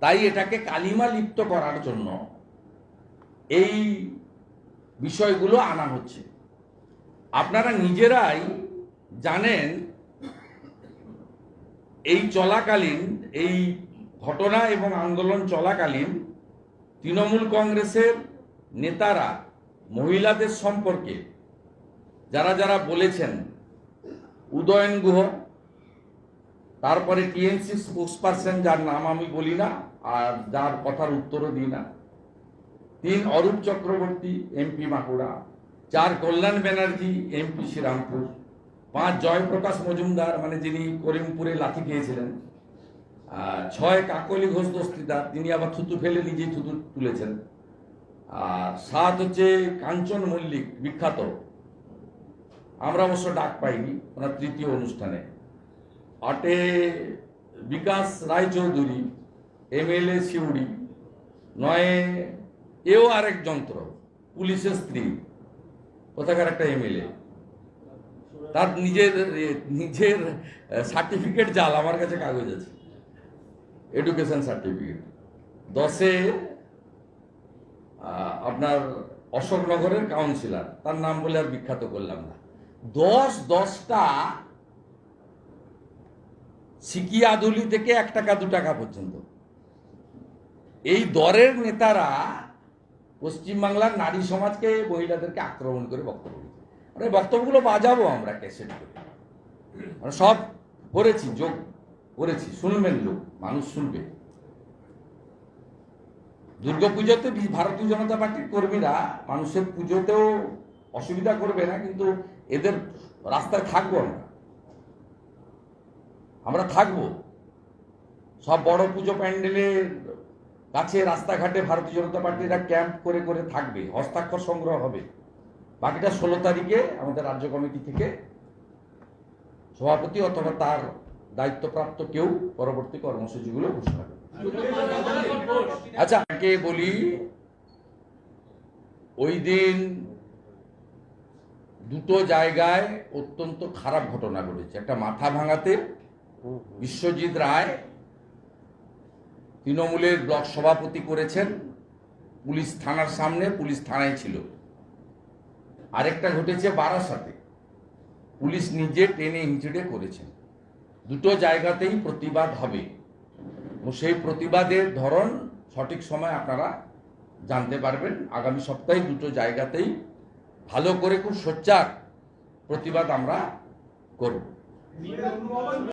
তাই এটাকে কালিমা লিপ্ত করার জন্য এই বিষয়গুলো আনা হচ্ছে। আপনারা নিজেরাই জানেন, এই চলাকালীন, এই ঘটনা এবং আন্দোলন চলাকালীন তৃণমূল কংগ্রেসের নেতারা মহিলাদের সম্পর্কে যারা যারা বলেছেন, উদয়ন গুহ তারপরে টিএনসি স্পোক্সপারসন যার নাম আমি বলি না, আর যার কথার উত্তরও দিই না। তিন, অরূপ চক্রবর্তী এমপি বাঁকুড়া। চার, কল্যাণ ব্যানার্জি এমপি শ্রীরামপুর। পাঁচ, জয়প্রকাশ মজুমদার মানে যিনি করিমপুরে লাথি খেয়েছিলেন। ছয়, কাকলি ঘোষ দস্তিদার, তিনি আবার থুতু ফেলে নিজেই থুতু তুলেছেন। আর সাত হচ্ছে কাঞ্চন মল্লিক, বিখ্যাত। আমরা অবশ্য ডাক পাইনি, ওনার তৃতীয় অনুষ্ঠানে। আটে বিকাশ রায়চৌধুরী, এমএলএ শিউড়ি, নয়ে এও আরেক যন্ত্র, পুলিশের স্ত্রী, কোথাকার একটা এমএলএ। তার নিজের নিজের সার্টিফিকেট জাল আমার কাছে কাগজ আছে। এডুকেশন সার্টিফিকেট দশে আপনার অশোকনগরের কাউন্সিলর তার নাম বলে আর বিখ্যাত করলাম না। দশ, দশটা সিকিয়াদুলি থেকে এক টাকা, দু টাকা পর্যন্ত। এই দরের নেতারা পশ্চিমবাংলার নারী সমাজকে, মহিলাদেরকে আক্রমণ করে বক্তব্য মানে বক্তব্যগুলো বাজাবো আমরা ক্যাসেট করে। আমরা সব করেছি, যোগ করেছি, শুনবেন লোক, মানুষ শুনবে। দুর্গাপুজোতে ভারতীয় জনতা পার্টির কর্মীরা মানুষের পুজোতেও অসুবিধা করবে না, কিন্তু এদের রাস্তায় থাকব আমরা। আমরা থাকব। সব বড় পুজো প্যান্ডেলের কাছে রাস্তাঘাটে ভারতীয় জনতা পার্টিরা ক্যাম্প করে করে থাকবে, হস্তাক্ষর সংগ্রহ হবে। বাকিটা ষোলো তারিখে আমাদের রাজ্য কমিটি থেকে সভাপতি অথবা তার দায়িত্বপ্রাপ্ত কেউ পরবর্তী কর্মসূচিগুলো ঘোষণা করবে। আচ্ছা কে বলি, ওই দিন দুটো জায়গায় অত্যন্ত খারাপ ঘটনা ঘটেছে। একটা মাথা ভাঙাতে বিশ্বজিৎ রায় তৃণমূলের ব্লক সভাপতি করেছেন, পুলিশ থানার সামনে, পুলিশ থানায় ছিল। আরেকটা ঘটেছে বারাসাতে। পুলিশ নিজে টেনে হিঁচড়ে করেছেন দুটো জায়গাতেই প্রতিবাদ হবে। সেই প্রতিবাদের ধরন সঠিক সময় আপনারা জানতে পারবেন। আগামী সপ্তাহে দুটো জায়গাতেই ভালো করে খুব সোচ্চার প্রতিবাদ আমরা করব।